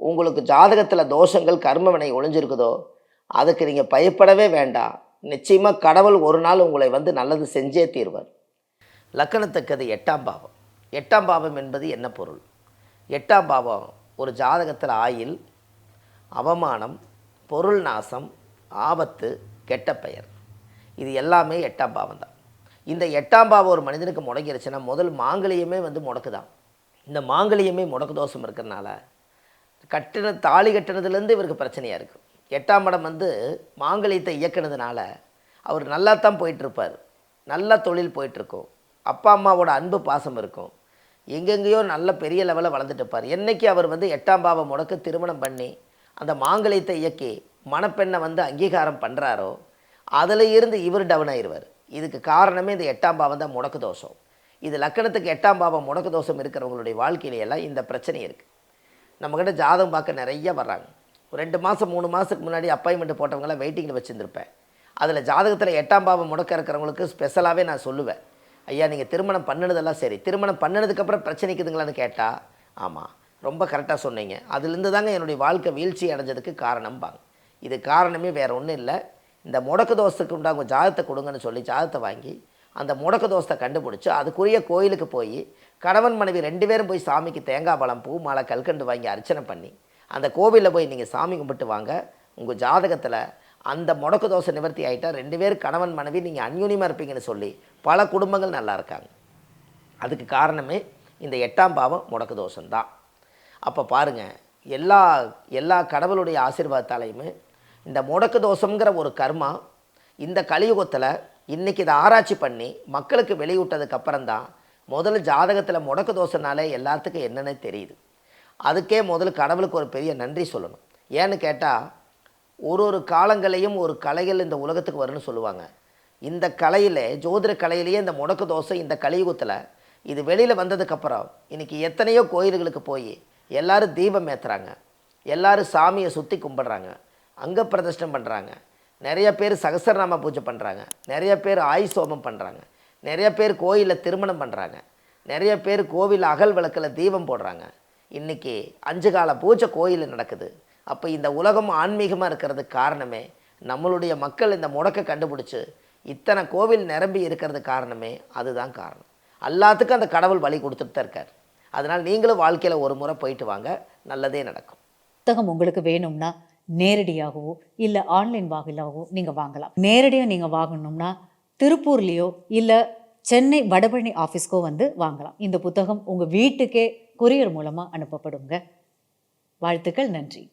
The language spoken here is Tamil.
உங்களுக்கு ஜாதகத்தில் தோஷங்கள் கர்மவினை ஒளிஞ்சிருக்குதோ அதுக்கு நீங்கள் பயப்படவே வேண்டாம் நிச்சயமாக கடவுள் ஒரு நாள் உங்களை வந்து நல்லது செஞ்சே தீர்வார். லக்கணத்துக்கு எட்டாம் பாவம். எட்டாம் பாவம் என்பது என்ன பொருள்? எட்டாம் பாவம் ஒரு ஜாதகத்தில் ஆயில் அவமானம் பொருள் நாசம் ஆபத்து கெட்ட பெயர். இது எல்லாமே எட்டாம் பாவம் தான். இந்த எட்டாம் பாவம் ஒரு மனிதனுக்கு முடங்கிருச்சுன்னா முதல் மாங்கலியமே வந்து முடக்குதான். இந்த மாங்கலியமே முடக்கு தோஷம் இருக்கிறனால கட்டின தாலி கட்டினதுலேருந்து இவருக்கு பிரச்சனையாக இருக்குது எட்டாம் இடம் வந்து மாங்கலியத்தை இயக்குனதுனால அவர் நல்லா தான் போயிட்டுருப்பார். நல்ல தொழில் போயிட்டுருக்கும். அப்பா அம்மாவோட அன்பு பாசம் இருக்கும். எங்கெங்கேயோ நல்ல பெரிய லெவலில் வளர்ந்துட்டு இருப்பார் என்னைக்கு அவர் வந்து எட்டாம் பாவம் முடக்கு திருமணம் பண்ணி அந்த மாங்கலியத்தை இயக்கி மணப்பெண்ணை வந்து அங்கீகாரம் பண்ணுறாரோ அதில் இருந்து இவர் டவுன் ஆயிடுவார் இதுக்கு காரணமே இந்த எட்டாம் பாவம் தான் முடக்கு தோஷம். இது லக்கணத்துக்கு எட்டாம் பாவம் முடக்கு தோஷம் இருக்கிறவங்களுடைய வாழ்க்கையில எல்லாம் இந்த பிரச்சனை இருக்குது நம்மக்கிட்ட ஜாதகம் பார்க்க நிறைய வர்றாங்க. ஒரு ரெண்டு மாதம் மூணு மாதத்துக்கு முன்னாடி அப்பாயின்மெண்ட் போட்டவங்களாம் வெயிட்டிங்கில் வச்சுருந்துருப்பேன். அதில் ஜாதகத்தில் எட்டாம் பாவம் முடக்க இருக்கிறவங்களுக்கு ஸ்பெஷலாகவே நான் சொல்லுவேன். ஐயா நீங்கள் திருமணம் பண்ணினதெல்லாம் சரி. திருமணம் பண்ணினதுக்கப்புறம் பிரச்சனைக்குதுங்களான்னு கேட்டால் ஆமாம் ரொம்ப கரெக்டாக சொன்னீங்க. அதுலேருந்து தாங்க என்னுடைய வாழ்க்கை வீழ்ச்சி அடைஞ்சதுக்கு காரணம்பாங்க. இது காரணமே வேறு ஒன்றும் இல்லை. இந்த முடக்கு தோசத்துக்கு உண்டாங்க ஜாதகத்தை கொடுங்கன்னு சொல்லி ஜாதகத்தை வாங்கி அந்த முடக்கு தோசத்தை கண்டுபிடிச்சி அதுக்குரிய கோயிலுக்கு போய் கணவன் மனைவி ரெண்டு பேரும் போய் சாமிக்கு தேங்காய் பழம் பூ மாலை கல்கண்டு வாங்கி அர்ச்சனை பண்ணி அந்த கோவிலில் போய் நீங்கள் சாமி கும்பிட்டு வாங்க. உங்கள் ஜாதகத்தில் அந்த முடக்கு தோசை நிவர்த்தி ஆகிட்டால் ரெண்டு பேரும் கணவன் மனைவி நீங்கள் அந்யூன்யமாக இருப்பீங்கன்னு சொல்லி பல குடும்பங்கள் நல்லா இருக்காங்க. அதுக்கு காரணமே இந்த எட்டாம் பாவம் முடக்கு தோஷம்தான் அப்போ பாருங்கள் எல்லா எல்லா கடவுளுடைய ஆசீர்வாதத்தாலையுமே இந்த முடக்கு தோஷங்கிற ஒரு கர்மா இந்த கலியுகத்தில் இன்றைக்கி இதை ஆராய்ச்சி பண்ணி மக்களுக்கு வெளியிட்டதுக்கு தான் முதல்ல ஜாதகத்தில் முடக்கு தோசைனாலே எல்லாத்துக்கும் என்னென்னு தெரியுது. அதுக்கே முதல்ல கடவுளுக்கு ஒரு பெரிய நன்றி சொல்லணும். ஏன்னு கேட்டால் ஒரு ஒரு காலங்களையும் ஒரு கலைகள் இந்த உலகத்துக்கு வரும்னு சொல்லுவாங்க. இந்த கலையில் ஜோதிட கலையிலேயே இந்த முடக்கு தோசை இந்த கலியுகத்தில் இது வெளியில் வந்ததுக்கப்புறம் இன்றைக்கி எத்தனையோ கோயில்களுக்கு போய் எல்லாரும் தீபம் ஏற்றுறாங்க எல்லோரும் சாமியை சுற்றி கும்பிட்றாங்க. அங்கே பிரதிஷ்டம் பண்ணுறாங்க நிறைய பேர் சகசரநாம பூஜை பண்ணுறாங்க நிறைய பேர் ஆயுஷ் ஹோமம் பண்ணுறாங்க நிறைய பேர் கோயிலில் திருமணம் பண்ணுறாங்க நிறைய பேர் கோவில் அகல் விளக்கில் தீபம் போடுறாங்க. இன்றைக்கி அஞ்சு கால பூஜை கோயிலில் நடக்குது. அப்போ இந்த உலகம் ஆன்மீகமாக இருக்கிறதுக்கு காரணமே நம்மளுடைய மக்கள் இந்த முடக்க கண்டுபிடிச்சி இத்தனை கோவில் நிரம்பி இருக்கிறது காரணமே அதுதான் காரணம். எல்லாத்துக்கும் அந்த கடவுள் வழி கொடுத்துட்டு தான் இருக்கார். அதனால் நீங்களும் வாழ்க்கையில் ஒரு முறை போயிட்டு வாங்க. நல்லதே நடக்கும். புத்தகம் உங்களுக்கு வேணும்னா நேரடியாகவோ இல்லை ஆன்லைன் வாயிலாகவோ நீங்கள் வாங்கலாம். நேரடியாக நீங்கள் வாங்கணும்னா திருப்பூர்லேயோ இல்லை சென்னை வடபழனி ஆஃபீஸ்க்கோ வந்து வாங்கலாம். இந்த புத்தகம் உங்கள் வீட்டுக்கே கொரியர் மூலமாக அனுப்பப்படுங்க. வாழ்த்துக்கள் நன்றி.